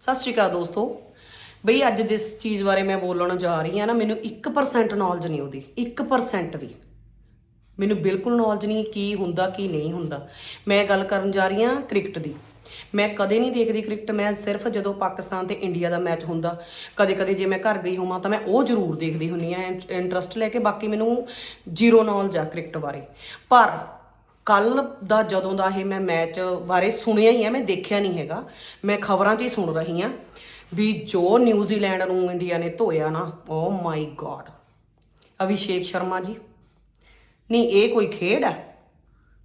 ਸਤਿ ਸ਼੍ਰੀ ਅਕਾਲ ਦੋਸਤੋ। ਬਈ ਅੱਜ ਜਿਸ ਚੀਜ਼ ਬਾਰੇ ਮੈਂ ਬੋਲਣ ਜਾ ਰਹੀ ਹਾਂ ਨਾ, ਮੈਨੂੰ 1% ਨੌਲੇਜ ਨਹੀਂ ਉਹਦੀ 1% ਵੀ। ਮੈਨੂੰ ਬਿਲਕੁਲ ਨੌਲੇਜ ਨਹੀਂ ਕੀ ਹੁੰਦਾ, ਕੀ ਨਹੀਂ ਹੁੰਦਾ। ਮੈਂ ਗੱਲ ਕਰਨ ਜਾ ਰਹੀ ਹਾਂ ਕ੍ਰਿਕਟ ਦੀ। ਮੈਂ ਕਦੇ ਨਹੀਂ ਦੇਖਦੀ ਕ੍ਰਿਕਟ, ਮੈਂ ਸਿਰਫ ਜਦੋਂ ਪਾਕਿਸਤਾਨ ਤੇ ਇੰਡੀਆ ਦਾ ਮੈਚ ਹੁੰਦਾ, ਕਦੇ-ਕਦੇ ਜੇ ਮੈਂ ਘਰ ਗਈ ਹੋਵਾਂ ਤਾਂ ਮੈਂ ਉਹ ਜ਼ਰੂਰ ਦੇਖਦੀ ਹੁੰਨੀ ਆ ਇੰਟਰਸਟ ਲੈ ਕੇ। ਬਾਕੀ ਮੈਨੂੰ ਜ਼ੀਰੋ ਨੌਲੇਜ ਆ ਕ੍ਰਿਕਟ ਬਾਰੇ। ਪਰ ਕੱਲ ਦਾ ਜਦੋਂ ਦਾ ਇਹ ਮੈਂ ਮੈਚ ਬਾਰੇ ਸੁਣਿਆ ਹੀ ਹੈ ਮੈਂ ਦੇਖਿਆ ਨਹੀਂ ਹੈਗਾ। ਮੈਂ ਖਬਰਾਂ 'ਚ ਹੀ ਸੁਣ ਰਹੀ ਹਾਂ ਵੀ ਜੋ ਨਿਊਜ਼ੀਲੈਂਡ ਨੂੰ ਇੰਡੀਆ ਨੇ ਧੋਇਆ ਨਾ oh my god Abhishek Sharma ji, ਨਹੀਂ, ਇਹ ਕੋਈ ਖੇਡ ਹੈ?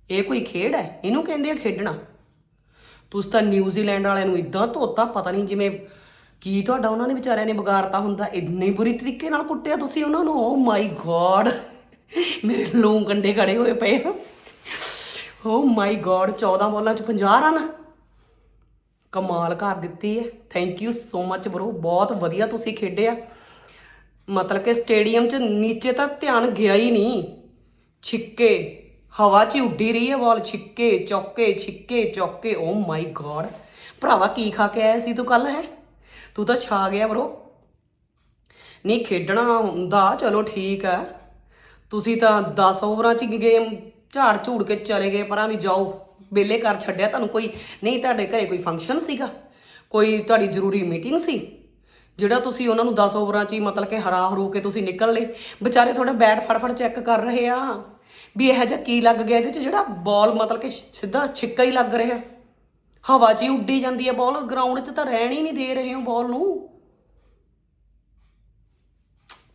ਇਹ ਕੋਈ ਖੇਡ ਹੈ? ਇਹਨੂੰ ਕਹਿੰਦੇ ਆ ਖੇਡਣਾ। ਤੁਸੀਂ ਤਾਂ ਨਿਊਜ਼ੀਲੈਂਡ ਵਾਲਿਆਂ ਨੂੰ ਇਦਾਂ ਧੋਤਾ, ਪਤਾ ਨਹੀਂ ਜਿਵੇਂ ਕੀ ਤੁਹਾਡਾ ਉਹਨਾਂ ਨੇ ਵਿਚਾਰਿਆਂ ਨੇ ਵਿਗਾੜਤਾ ਹੁੰਦਾ, ਇੰਨੇ ਬੁਰੀ ਤਰੀਕੇ ਨਾਲ ਕੁੱਟਿਆ ਤੁਸੀਂ ਉਹਨਾਂ ਨੂੰ ਓ ਮਾਈ ਗॉड ਮੇਰੇ ਲੂੰ ਕੰਡੇ ਖੜੇ ਹੋਏ ਪਏ ਆ। ਓ ਮਾਈ ਗੋਡ 14 ਬੋਲਾਂ ਚ 50 ਰਨ। ਕਮਾਲ ਕਰ ਦਿੱਤੀ ਹੈ thank you so much bro ਬਹੁਤ ਵਧੀਆ ਤੁਸੀਂ ਖੇਡਿਆ ਮਤਲਬ ਕਿ ਸਟੇਡੀਅਮ ਚ ਨੀਚੇ ਤਾਂ ਧਿਆਨ ਗਿਆ ਹੀ ਨਹੀਂ। ਛਿੱਕੇ, ਹਵਾ 'ਚ ਉੱਡੀ ਰਹੀ ਹੈ ਬਾਲ ਛਿੱਕੇ, ਚੌਕੇ ਛਿੱਕੇ, ਚੌਕੇ। ਓ ਮਾਈ ਗੋਡ ਭਰਾਵਾ, ਕੀ ਖਾ ਕੇ ਆਇਆ ਸੀ ਤੂੰ ਕੱਲ ਹੈ? ਤੂੰ ਤਾਂ ਛਾ ਗਿਆ ਬ్రో ਨਹੀਂ, ਖੇਡਣਾ ਹੁੰਦਾ, ਚਲੋ ਠੀਕ ਹੈ ਤੁਸੀਂ ਤਾਂ 10 ਓਵਰਾਂ 'ਚ ਗੇਮ ਝਾੜ ਝੂੜ ਕੇ ਚਲੇ ਗਏ, ਪਰਾਂ ਵੀ ਜਾਓ। ਬੇਲੇ ਘਰ ਛੱਡਿਆ ਤੁਹਾਨੂੰ ਕੋਈ? ਨਹੀਂ, ਤੁਹਾਡੇ ਘਰੇ ਕੋਈ ਫੰਕਸ਼ਨ ਸੀਗਾ? ਕੋਈ ਤੁਹਾਡੀ ਜ਼ਰੂਰੀ ਮੀਟਿੰਗ ਸੀ? ਜਿਹੜਾ ਤੁਸੀਂ ਉਹਨਾਂ ਨੂੰ 10 ਓਵਰਾਂ 'ਚ ਹੀ ਮਤਲਬ ਕਿ ਹਰਾ ਹਰੂ ਕੇ ਤੁਸੀਂ ਨਿਕਲ ਲਏ। ਵਿਚਾਰੇ ਤੁਹਾਡਾ ਬੈਟ ਫੜ ਫੜ ਚੈੱਕ ਕਰ ਰਹੇ ਆ। ਵੀ ਇਹ ਜਿਹਾ ਕੀ ਲੱਗ ਗਿਆ? ਇਹਦੇ 'ਚ ਜਿਹੜਾ ਬਾਲ ਮਤਲਬ ਕਿ ਸਿੱਧਾ ਛਿੱਕਾ ਹੀ ਲੱਗ ਰਿਹਾ। ਹਵਾ 'ਚ ਹੀ ਉੱਡੀ ਜਾਂਦੀ ਹੈ ਬਾਲ ਗਰਾਊਂਡ 'ਚ ਤਾਂ ਰਹਿਣ ਹੀ ਨਹੀਂ ਦੇ ਰਹੇ ਹੋ ਬਾਲ ਨੂੰ।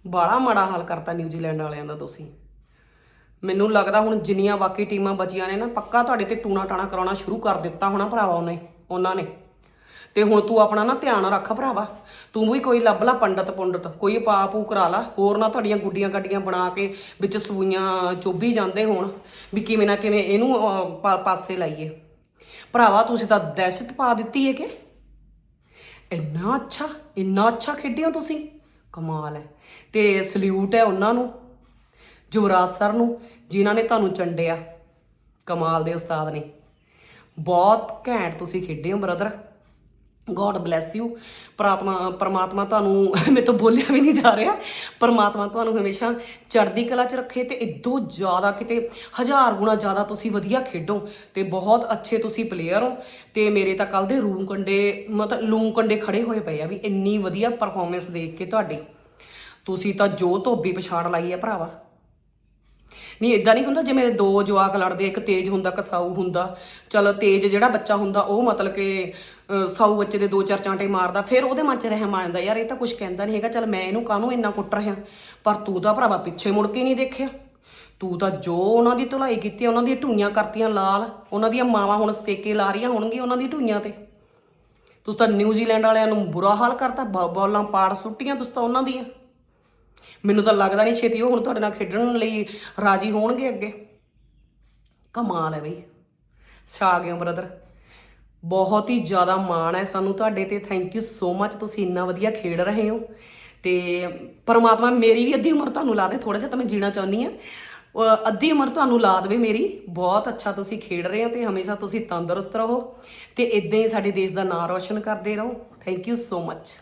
ਬਾਲਾ ਮਾੜਾ ਹਾਲ ਕਰਤਾ ਨਿਊਜ਼ੀਲੈਂਡ ਵਾਲਿਆਂ ਦਾ ਤੁਸੀਂ। ਮੈਨੂੰ ਲੱਗਦਾ ਹੁਣ ਜਿੰਨੀਆਂ ਬਾਕੀ ਟੀਮਾਂ ਬਚੀਆਂ ਨੇ ਨਾ, ਪੱਕਾ ਤੁਹਾਡੇ ਤੇ ਟੂਣਾ ਟਾਣਾ ਕਰਾਉਣਾ ਸ਼ੁਰੂ ਕਰ ਦਿੱਤਾ ਹੋਣਾ ਭਰਾਵਾ ਉਹਨੇ, ਉਹਨਾਂ ਨੇ। ਤੇ ਹੁਣ ਤੂੰ ਆਪਣਾ ਨਾ ਧਿਆਨ ਰੱਖ ਭਰਾਵਾ, ਤੂੰ ਵੀ ਕੋਈ ਲੱਭ ਲਾ ਪੰਡਤ ਪੁੰਡਤ, ਕੋਈ ਪਾਪੂ ਕਰਾ ਲਾ, ਹੋਰ ਨਾ ਤੁਹਾਡੀਆਂ ਗੁੱਡੀਆਂ ਗੱਡੀਆਂ ਬਣਾ ਕੇ ਵਿੱਚ ਸੂਈਆਂ ਚੋਬੀ ਜਾਂਦੇ ਹੋਣ, ਵੀ ਕਿਵੇਂ ਨਾ ਕਿਵੇਂ ਇਹਨੂੰ ਪਾ- ਪਾਸੇ ਲਾਈਏ। ਭਰਾਵਾ, ਤੁਸੀਂ ਤਾਂ ਦਹਿਸ਼ਤ ਪਾ ਦਿੱਤੀ ਹੈ ਕਿ ਇੰਨਾ ਅੱਛਾ ਇੰਨਾ ਅੱਛਾ ਖੇਡਿਆ ਤੁਸੀਂ। ਕਮਾਲ ਹੈ। ਤੇ ਸਲੂਟ ਹੈ ਉਹਨਾਂ ਨੂੰ। ਯੁਵਰਾਜ ਸਰ ਨੂੰ, ਜਿਨ੍ਹਾਂ ਨੇ ਤੁਹਾਨੂੰ ਚੰਡਿਆ। ਕਮਾਲ ਦੇ ਉਸਤਾਦ ਨੇ। ਬਹੁਤ ਘੈਂਟ ਤੁਸੀਂ ਖੇਡੇ ਹੋ, ਬ੍ਰਦਰ। ਗੋਡ ਬlesਸ ਯੂ ਪ੍ਰਾਤਮਾ, ਪਰਮਾਤਮਾ ਤੁਹਾਨੂੰ, ਮੇਰੇ ਤੋਂ ਬੋਲਿਆ ਵੀ ਨਹੀਂ ਜਾ ਰਿਹਾ। ਪਰਮਾਤਮਾ ਤੁਹਾਨੂੰ ਹਮੇਸ਼ਾ ਚੜ੍ਹਦੀ ਕਲਾ 'ਚ ਰੱਖੇ ਤੇ ਇਦੋਂ ਜ਼ਿਆਦਾ ਕਿਤੇ ਹਜ਼ਾਰ ਗੁਣਾ ਜ਼ਿਆਦਾ ਤੁਸੀਂ ਵਧੀਆ ਖੇਡੋ ਤੇ ਬਹੁਤ ਅੱਛੇ ਤੁਸੀਂ ਪਲੇਅਰ ਹੋ। ਤੇ ਮੇਰੇ ਤਾਂ ਕੱਲ ਦੇ ਰੂਹ ਕੰਡੇ, ਮਤਲਬ ਲੂੰ ਕੰਡੇ ਖੜੇ ਹੋਏ ਪਏ ਆ ਵੀ ਇੰਨੀ ਵਧੀਆ ਪਰਫਾਰਮੈਂਸ ਦੇਖ ਕੇ ਤੁਹਾਡੀ। ਤੁਸੀਂ ਤਾਂ ਜੋ ਧੋਬੀ ਪਛਾੜ ਲਾਈ ਆ ਭਰਾਵਾ। ਨਹੀਂ ਇਦਾਂ ਨਹੀਂ ਹੁੰਦਾ, ਜਿਵੇਂ ਦੋ ਜਵਾਕ ਲੜਦੇ ਇੱਕ ਤੇਜ ਹੁੰਦਾ, ਇੱਕ ਸਾਊ ਹੁੰਦਾ। ਚਲ ਤੇਜ ਜਿਹੜਾ ਬੱਚਾ ਹੁੰਦਾ, ਉਹ ਮਤਲਬ ਕਿ ਸਾਊ ਬੱਚੇ ਦੇ ਦੋ ਚਾਰ ਚਾਂਟੇ ਮਾਰਦਾ, ਫਿਰ ਉਹਦੇ ਮਨ 'ਚ ਰਹਿਮ ਆ ਜਾਂਦਾ, ਯਾਰ ਇਹ ਤਾਂ ਕੁਝ ਕਹਿੰਦਾ ਨਹੀਂ ਹੈਗਾ, ਚਲ ਮੈਂ ਇਹਨੂੰ ਕਾਹਨੂੰ ਇੰਨਾ ਕੁੱਟ ਰਿਹਾ? ਪਰ ਤੂੰ ਤਾਂ ਭਰਾਵਾ ਪਿੱਛੇ ਮੁੜ ਕੇ ਨਹੀਂ ਦੇਖਿਆ। ਤੂੰ ਤਾਂ ਜੋ ਉਹਨਾਂ ਦੀ ਧੁਲਾਈ ਕੀਤੀ ਉਹਨਾਂ ਦੀਆਂ ਢੂਈਆਂ ਕਰਤੀਆਂ ਲਾਲ, ਉਹਨਾਂ ਦੀਆਂ ਮਾਵਾਂ ਹੁਣ ਸੇਕੇ ਲਾ ਰਹੀਆਂ ਹੋਣਗੀਆਂ ਉਹਨਾਂ ਦੀ ਢੂਈਆਂ ਤੇ। ਤੁਸੀਂ ਤਾਂ ਨਿਊਜ਼ੀਲੈਂਡ ਵਾਲਿਆਂ ਨੂੰ ਬੁਰਾ ਹਾਲ ਕਰਤਾ ਬ- ਬੋਲਾਂ ਪਾੜ ਸੁੱਟੀਆਂ ਤੁਸੀਂ ਤਾਂ ਉਹਨਾਂ ਦੀਆਂ। ਮੈਨੂੰ ਤਾਂ ਲੱਗਦਾ ਨਹੀਂ ਛੇਤੀ ਉਹ ਹੁਣ ਤੁਹਾਡੇ ਨਾਲ ਖੇਡਣ ਲਈ ਰਾਜੀ ਹੋਣਗੇ ਅੱਗੇ। ਕਮਾਲ ਹੈ ਬਈ। ਛਾ ਗਏ ਬ੍ਰਦਰ ਬਹੁਤ ਹੀ ਜ਼ਿਆਦਾ ਮਾਣ ਹੈ ਸਾਨੂੰ ਤੁਹਾਡੇ ਤੇ। ਥੈਂਕ ਯੂ ਸੋ ਮੱਚ ਤੁਸੀਂ ਇੰਨਾ ਵਧੀਆ ਖੇਡ ਰਹੇ ਹੋ। ਤੇ ਪਰਮਾਤਮਾ ਮੇਰੀ ਵੀ ਅੱਧੀ ਉਮਰ ਤੁਹਾਨੂੰ ਲਾ ਦੇ। ਥੋੜਾ ਜਿਹਾ ਤਾਂ ਮੈਂ ਜੀਣਾ ਚਾਹੁੰਦੀ ਆ ਅੱਧੀ ਉਮਰ ਤੁਹਾਨੂੰ ਲਾ ਦੇਵੇ ਮੇਰੀ। ਬਹੁਤ ਅੱਛਾ ਤੁਸੀਂ ਖੇਡ ਰਹੇ ਹੋ ਤੇ ਹਮੇਸ਼ਾ ਤੁਸੀਂ ਤੰਦਰੁਸਤ ਰਹੋ। ਤੇ ਇਦਾਂ ਹੀ ਸਾਡੇ ਦੇਸ਼ ਦਾ ਨਾਮ ਰੌਸ਼ਨ ਕਰਦੇ ਰਹੋ। Thank you so much